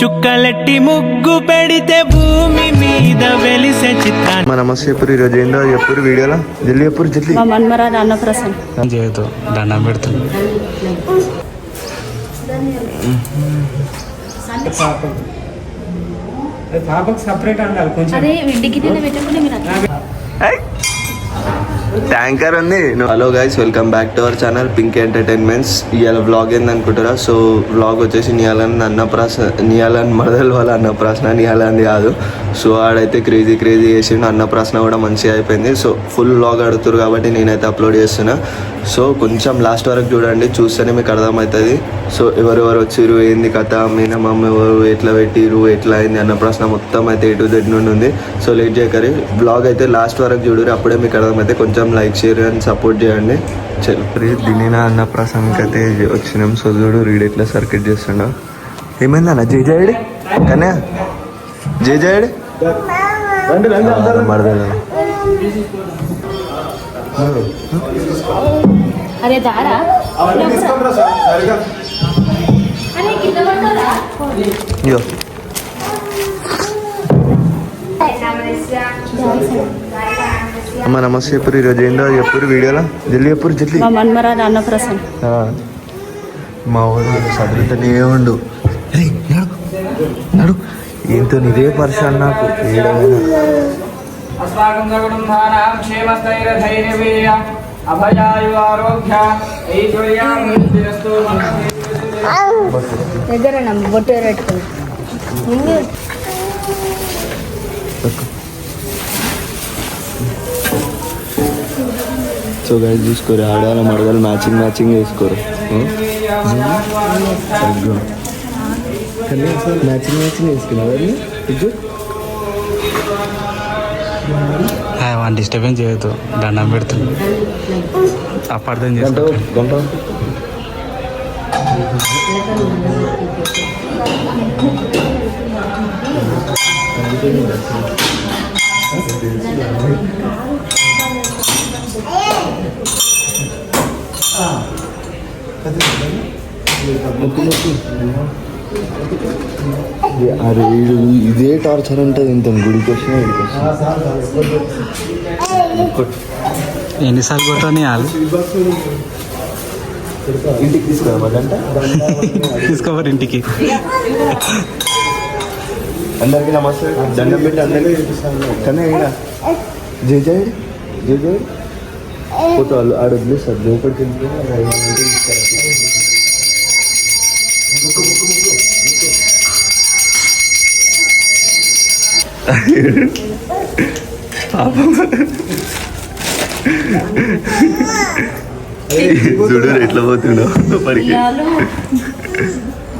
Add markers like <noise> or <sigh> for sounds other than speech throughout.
చుక్కలెట్టి ముగ్గు పెడితే భూమి మీద వెలిసే చిత్రాన్ని. మా నమస్తే చెప్పురు ఈరోజు ఏందో చెప్పురు వీడియోలో? జల్లి చెప్పురు జల్లి మా అన్నప్రసన్న దండం పెడుతుంది పాపకు సపరేట్ ఉండాలి కొంచెం. అదే మీరు ట్యాంకర్ ఉంది. Hello guys welcome back to our channel pink entertainments ఇవాళ వ్లాగ్ ఏంది అనుకుంటారా సో వ్లాగ్ వచ్చేసి నియాలని అన్నప్రాసన నియాలని మరదల వాళ్ళ అన్నప్రాసన నియాలని కాదు. సో ఆడైతే క్రేజీ క్రేజీ చేసిండు. అన్నప్రాసన కూడా మంచిగా అయిపోయింది. సో ఫుల్ వ్లాగ్ ఆడుతురు కాబట్టి నేనైతే అప్లోడ్ చేస్తున్నా. సో కొంచెం లాస్ట్ వరకు చూడండి. చూస్తేనే మీకు అర్థమవుతుంది. సో ఎవరెవరు వచ్చిర్రు? ఏంది కథ? మీన ఎవరు? ఎట్లా పెట్టిరు ఎట్లా అయింది? అన్న ప్రశ్న మొత్తం అయితే ఎటు దగ్గర నుండి ఉంది. సో లేట్ చేయకరి బ్లాగ్ అయితే లాస్ట్ వరకు చూడరు అప్పుడే మీకు అర్థమైతే కొంచెం లైక్ షేర్ అని సపోర్ట్ చేయండి. చెప్పి దినిన అన్న ప్రసంగకి అయితే వచ్చినాం. సో చూడు రీడ్ ఎట్లా సర్కిట్ చేస్తుండ ఏమైంది అన్న? జై జయడి కన్యా? జై జయడి మరదల. అరే దారా. ఇగో అమ్మ నమస్తే చెప్పురు ఈరోజు ఏందో చెప్పురు వీడియోలో జల్లి చెప్పురు జల్లి. మా అన్నప్రసన్న. ఊరు చదువుతూనే ఉండు. ఏయ్, నడు. నడు. ఏంతో ఇదే పరిశాన్ నాకు ఏడైనా దగ్గర బొట్టు పెట్టుకుని సో గైస్ చూసుకోరు ఆడాల మడగలు మ్యాచింగ్ మ్యాచింగ్ వేసుకోరు మ్యాచింగ్ మ్యాచింగ్ వేసుకున్నారు వన్ డిస్టర్బెన్స్ చేయదు దండం పెడుతుంది అపార్థం చేసుకుంటాడు గంట. అరే వీడు ఇదే టార్చర్ ఉంటుంది ఇంత గుడికి వచ్చినా ఇడికి వచ్చినా? ఎన్నిసార్లు కొట్టని వాళ్ళు? ఇంటికి తీసుకురావాలంట? <laughs> తీసుకోవాలి ఇంటికి. <laughs> అందరికి నమస్తే దండం పెట్టి అందరికి కానీ ఇక్కడ జై జై జై జై ఫోటో వాళ్ళు ఆడ వదిలేస్తారు లోపలికి వెళ్ళిపోయి ఆడ ఏమన్నా ఉంటే తీసుకురా. చూడు ఎట్లా పోతున్నావు పరికి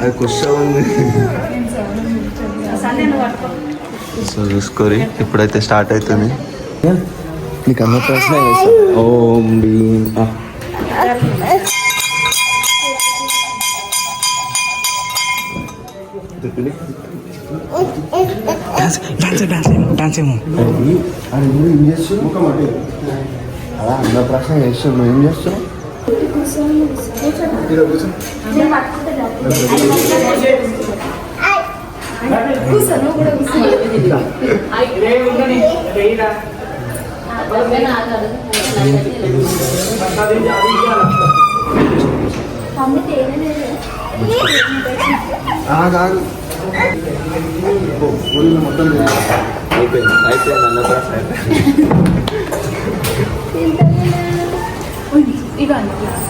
అది కుష ఉంది సో చూసుకోరి ఇప్పుడైతే స్టార్ట్ అవుతుంది నీకు అన్న ప్రశ్న. ఓం భీం ఆ. తిప్పిలి. డాన్స్ డాన్స్ డాన్స్ డాన్స్ ఏమో అది అది నువ్వు ఏం చేస్తున్నావు అలా అన్న ప్రశ్న నువ్వు ఏం చేస్తున్నావు రే ఉండని రేయిరా కాదు మొత్తం అయిపోయింది అయిపోయింది అన్న ప్రశ్న అయిపోయింది ఇవ్వండి అది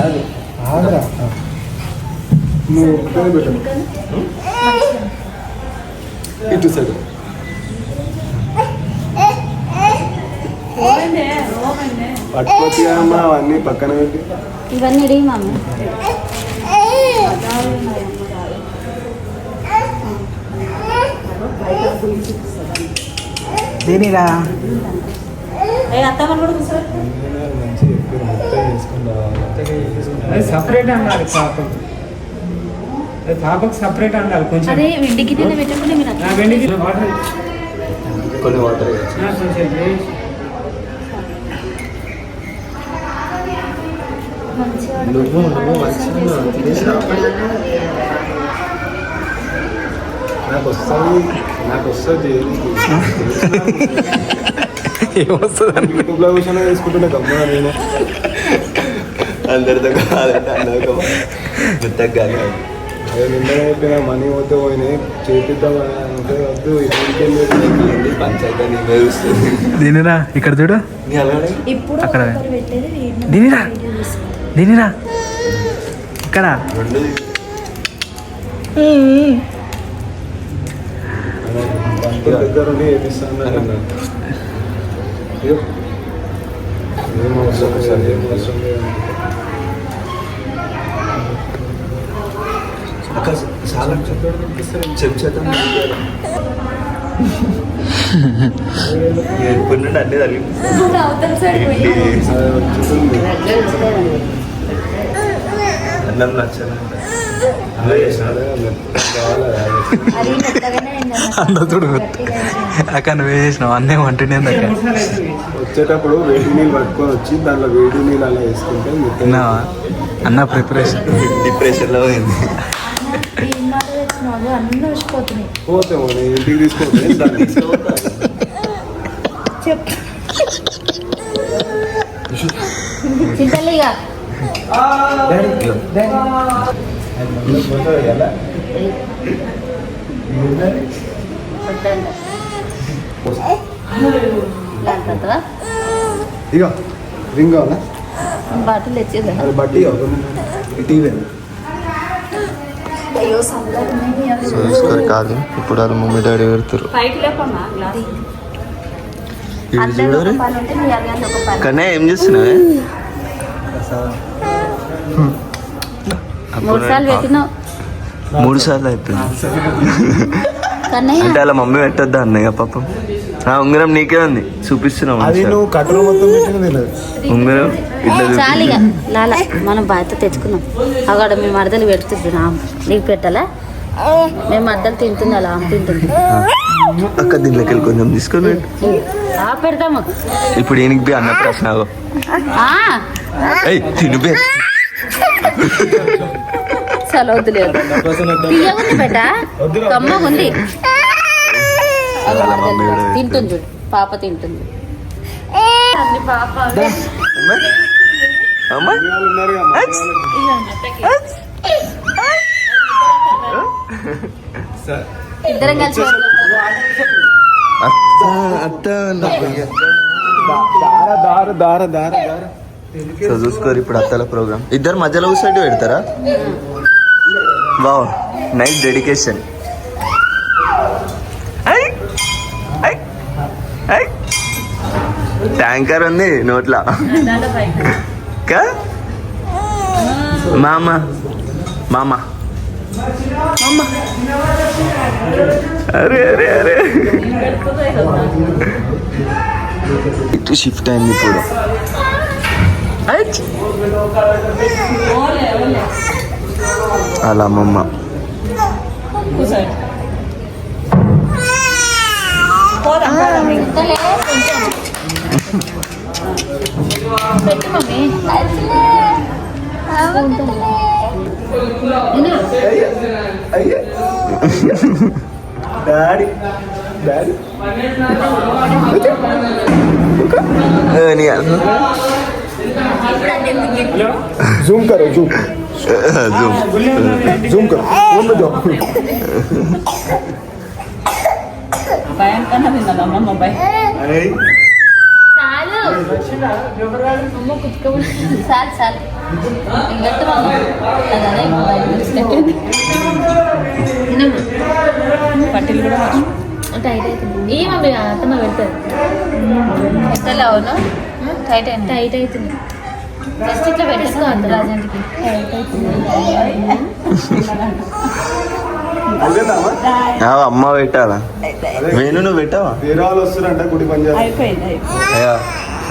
వాటర్ తీసుకురా చింతలే అట్లా మీకు గిటనా నువ్వు ఒక్కడే పెట్టు ఇటు సైడ్ పట్టుకొచ్చి అమ్మా అవన్నీ పక్కన పెట్టి ఇవన్నీ ఇడి మమ్మీ దేనిరా అది సపరేట్ అన్నారు అది పాపకు సపరేట్ అన్నారు కొంచెం. అదే వెండి గిన్నెలు పెట్టుకుని మీరు నా వెండికి వాటర్. కొన్ని వాటర్ కొంచెం. నువ్వు నువ్వు మంచిగా. నాకు వస్తుంది నాకు వస్తుంది. <laughs> <laughs> ఏమొస్తుంది యూట్యూబ్లో విషయంలో వేసుకుంటున్నా గమ్మున నేను. అందరితో కాదంటే అందరితో. అదే నిన్న మనీ పోతే పోయినాయి. వద్దు దీనిరా ఇక్కడ చూడు. నీ అలానే ఇప్పుడు అక్కడ. దీనిరా. దీనిరా. ఇక్కడ. దగ్గర చాలా చెంచాతో ఎప్పుడు నుండి అన్నీ తల్లి అవతల సైడ్ పోయి అది వచ్చేస్తుంది. అన్నం నచ్చాలంట అందరూ అయింది. అక్క నువ్వే చేసినావు? అన్నీ వంటనే అక్క వచ్చేటప్పుడు వేడి నీళ్ళు పట్టుకొని వచ్చి దాంట్లో వేడి నీళ్ళు అలా వేసుకుంటే మెత్తగా విన్నావా అన్న ప్రిపరేషన్ తెచ్చినావు అన్నీ వచ్చిపోతున్నాయి పోతే ఇంటికి చింతలేగా ఇక రింగ్ కావాలా? బాటిల్ తెచ్చేదా. అది బట్టి టీవీ సో కాదు ఇప్పుడు వాళ్ళ మమ్మీ డాడీ పెడతారు. కన్నా ఏం చేస్తున్నావే? మూడు సార్లు పెట్టినావు. మూడు సార్లు అయిపోయింది. అంటే అలా మమ్మీ పెట్టొద్దా అన్నయ్య పాపం? ఆ ఉంగరం నీకే ఉంది. చూపిస్తున్నావు అది మంచిగా. నువ్వు కట్టరు మొత్తం పెట్టిన తెలియదు ఉంగరం ఇట్లా చూపి. చాలిగా. లాల మనం బాధ్యత తెచ్చుకున్నాం. అక్కడ మేము మరదలు పెడుతుంది నా నీకు పెట్టాలా? మేము మరదలు తింటుంది అలా ఆమె తింటుంది. అక్క దీనిలోకి వెళ్ళి కొంచెం తీసుకొని పెట్టు. ఆ పెడతాము. ఇప్పుడు బి అన్న ప్రశ్న తినిపే చాలా వద్దులేదు తీయగుంది బెట. మమ్మీ కూడా తింటుంది. చూడు పాప తింటుంది. ఇద్దరం కలిసి అత్త అత్త అన్న పోయి. దార దార దార దార దార. సో చూసుకోరు ఇప్పుడు అత్తల ప్రోగ్రామ్. ఇద్దరు మధ్యలో కూర్చోటి పెడతారా? వావ్ నైట్ డెడికేషన్ ట్యాంకర్ ఉంది నోట్లో. కా? మామ మామ. అరే అరే అరే. ఇటు షిఫ్ట్ అయింది ఇప్పుడు. అలా అమ్మమ్మ ఇంతలే కొంచెం పెట్టు మమ్మీ ఇను. డాడీ డాడీ జూమ్ కరో జూమ్ జూమ్ జూమ్ కర్ ఫోన్ में जाओ భయం కన్నా తిన్నాను భయం చాలు అమ్మ కుట్టుకోబడి చాలు చాలు ఇంకట్టు పట్టిలు కూడా టైట్ అవుతుంది ఏమమ్మ అత్తమ్మ పెడతారు ఎత్తలే అవును టైట్ అయింది టైట్ అవుతుంది జస్ట్ ఇట్లా పెట్టేసుకో అంత రాజానికి. అమ్మ పెట్టాలా? వేణు నువ్వు పెట్టావా? వేరే వాళ్ళు గుడి పని అయ్యా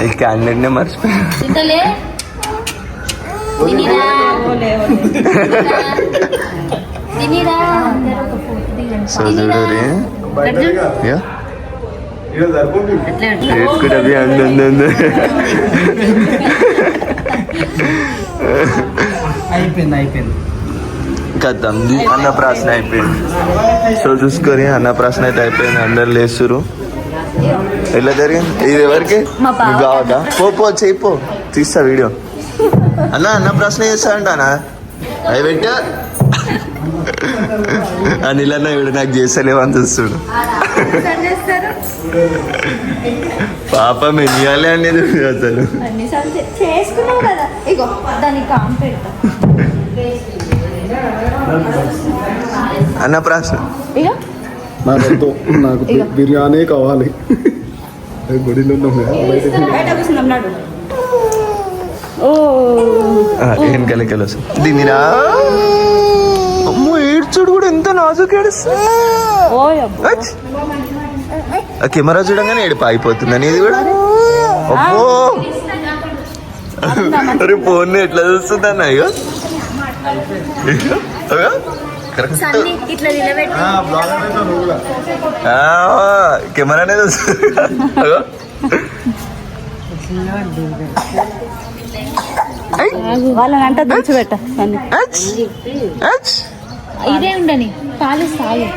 ఈ క్యాండిడేట్ నే మర్చిపోయా సో చూడరి అందు <laughs> అయిపోయింది అయిపోయింది. కద్దాం అన్నప్రాసన అయిపోయింది. సో చూసుకొని అన్నప్రాసన అయితే అయిపోయింది. అందరు లేస్తురు. ఎట్లా జరిగింది? ఇది ఎవరికి. మీ బావకా. పో పో చేయి పో. తీస్తా వీడియో. అన్న అన్నప్రాసన చేస్తాడంటానా అవి పెట్టా. అనిల్ అన్న వీడు నాకు చేస్తలేవు అని చూస్తుడు పాపం ఎన్నియాలి అనేది అసలు. చేసుకున్నావు కదా. ఇగో దానికి కామ్ పెడతా. అన్నప్రాసన. ఇగో. నాకు. నాకు బిర్యానీ కావాలి. <laughs> గుడిలో ఉన్నాం కదా, బయట వెనకాలకి వస్తుంది? దీనిరా అమ్మో ఏడ్చుడు కూడా ఎంత నాజుకు ఏడుస్తుంది అచ్. ఆ కెమెరా చూడంగానే ఏడుపు అయిపోతుందని ఇది కూడా. అమ్మో అరే ఫోన్ ఎట్లా చూస్తుందన్న అయ్యో అయ్యో. కెమెరానే చూస్తుంది వాళ్ళనంట దించిపెట్ట అచ్. అచ్. ఇదే ఉండని పాలు సాగు